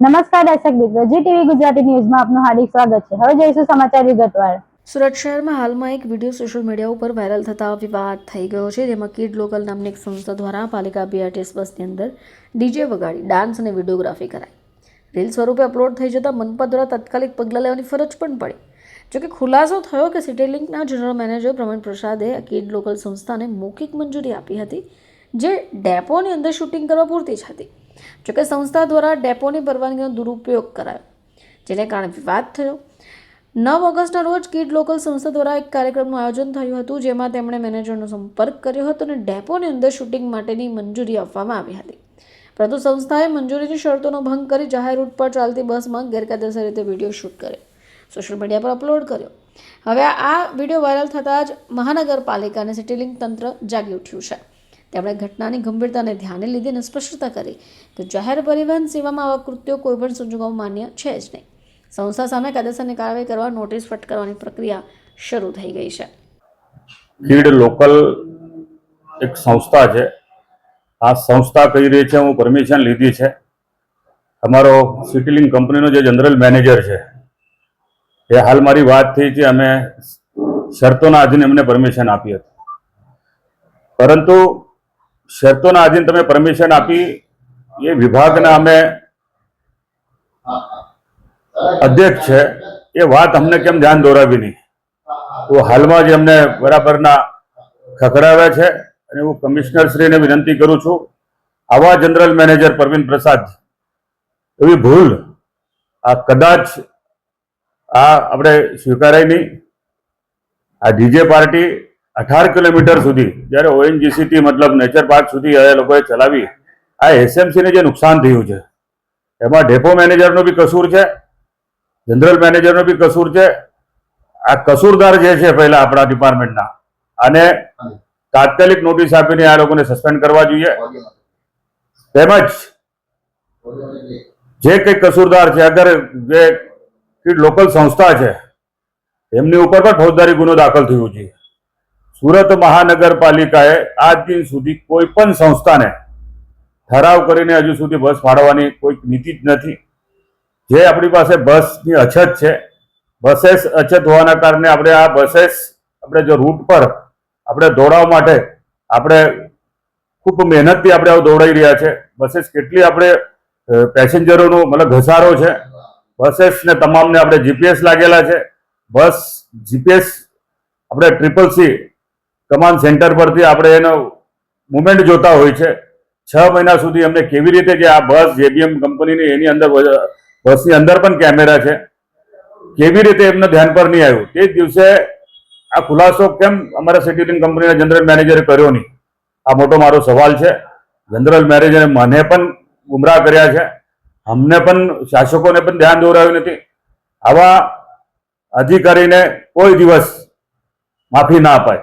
નમસ્કાર દર્શક મિત્રો, જી ટીવી ગુજરાતી ન્યૂઝમાં આપનું હાર્દિક સ્વાગત છે. હવે જોઈશું સમાચાર વિગતવાર. સુરત શહેરમાં હાલમાં એક વીડિયો સોશિયલ મીડિયા ઉપર વાયરલ થતા વિવાદ થઈ ગયો છે, જેમાં કિડ લોકલ નામની એક સંસ્થા દ્વારા પાલિકા બીઆરટીએસ બસની અંદર ડીજે વગાડી, ડાન્સ અને વિડીયોગ્રાફી કરાઈ. રીલ સ્વરૂપે અપલોડ થઈ જતાં મનપા દ્વારા તાત્કાલિક પગલાં લેવાની ફરજ પણ પડી. જોકે ખુલાસો થયો કે સિટી લિંકના જનરલ મેનેજર પ્રવીણ પ્રસાદે આ કિડ લોકલ સંસ્થાને મૌખિક મંજૂરી આપી હતી, જે ડેપોની અંદર શૂટિંગ કરવા પૂરતી જ હતી. જોકે સંસ્થા દ્વારા ડેપોની પરવાનગીનો દુરુપયોગ કરાયો, જેને કારણે વિવાદ થયો. નવ ઓગસ્ટના રોજ કિડ લોકલ સંસ્થા દ્વારા એક કાર્યક્રમનું આયોજન થયું હતું, જેમાં તેમણે મેનેજરનો સંપર્ક કર્યો હતો અને ડેપોની અંદર શૂટિંગ માટેની મંજૂરી આપવામાં આવી હતી. પરંતુ સંસ્થાએ મંજૂરીની શરતોનો ભંગ કરી જાહેર રૂટ પર ચાલતી બસમાં ગેરકાયદેસર રીતે વીડિયો શૂટ કર્યો, સોશિયલ મીડિયા પર અપલોડ કર્યો. હવે આ વીડિયો વાયરલ થતાં જ મહાનગરપાલિકા અને સિટીલિંગ તંત્ર જાગી ઉઠ્યું છે. તેમણે ઘટનાની ગંભીરતાને ધ્યાને લીધીને સ્પષ્ટતા કરી કે જાહેર પરિવહન સેવામાં આવા કૃત્યો કોઈપણ સંજોગોમાં માન્ય છે જ નહીં. સંસ્થા સામે કાયદેસરની કાર્યવાહી કરવા નોટિસ ફટકારવાની પ્રક્રિયા શરૂ થઈ ગઈ છે. લીડ લોકલ એક સંસ્થા છે. આ સંસ્થા કહી રહી છે, હું પરમિશન લીધી છે. અમારો સિટીલિંગ કંપનીનો જે જનરલ મેનેજર છે, એ હાલ મારી વાત થઈ છે અમે શરતોના આધીને અમને પરમિશન આપી હતી. પરંતુ શરતોના આધીન તમે પરમિશન આપી એ વિભાગના અમે અધ્યક્ષ છે. એ વાત અમને કેમ ધ્યાન દોરાવી નહીં? હું હાલમાં જ અમને બરાબરના ખખડાવ્યા છે અને હું કમિશનર શ્રીને વિનંતી કરું છું. આવા જનરલ મેનેજર પ્રવીણ પ્રસાદ, એવી ભૂલ આ કદાચ આ આપણે સ્વીકારાય નહીં. આ ડીજે પાર્ટી અઢાર કિલોમીટર સુધી, જ્યારે ઓએનજીસીથી મતલબ નેચર પાર્ક સુધી એ લોકોએ ચલાવી, આ એસએમસીને જે નુકસાન થયું છે, એમાં ડેપો મેનેજરનો બી કસૂર છે, જનરલ મેનેજરનો બી કસૂર છે. આ કસૂરદાર જે છે પહેલા આપણા ડિપાર્ટમેન્ટના, અને તાત્કાલિક નોટિસ આપીને આ લોકોને સસ્પેન્ડ કરવા જોઈએ. તેમજ જે કંઈ કસૂરદાર છે, અગર જે લોકલ સંસ્થા છે, એમની ઉપર પણ ફોજદારી ગુનો દાખલ થયો છે. સુરત મહાનગરપાલિકાએ આજ દિન સુધી કોઈ પણ સંસ્થાને ઠરાવ કરીને હજુ સુધી બસ ફાળવવાની કોઈ નીતિ જ નથી. જે આપણી પાસે બસની અછત છે, બસેસ અછત હોવાના કારણે આપણે આ બસેસ, આપણે જો રૂટ પર આપણે દોડાવવા માટે આપણે ખૂબ મહેનતથી આપણે આવું દોડાઈ રહ્યા છે. બસેસ કેટલી આપણે પેસેન્જરોનો મતલબ ઘસારો છે. બસેસને તમામને આપણે જીપીએસ લાગેલા છે. બસ, જીપીએસ, આપણે ટ્રિપલ સી કમાન્ડ સેન્ટર પરથી આપણે એનો મુવમેન્ટ જોતા હોય છે. છ મહિના સુધી અમને કેવી રીતે જે આ બસ જેબીએમ કંપનીની એની અંદર બસની અંદર પણ કેમેરા છે. કેવી રીતે એમને ધ્યાન પર નહીં આવ્યું? તે દિવસે આ ખુલાસો કેમ અમારા સિટીલિંગ કંપનીના જનરલ મેનેજરે કર્યો નહીં? આ મોટો મારો સવાલ છે. જનરલ મેનેજરે મને પણ ગુમરાહ કર્યા છે. અમને પણ શાસકોને પણ ધ્યાન દોરાવ્યું નથી. આવા અધિકારીને કોઈ દિવસ માફી ના અપાય.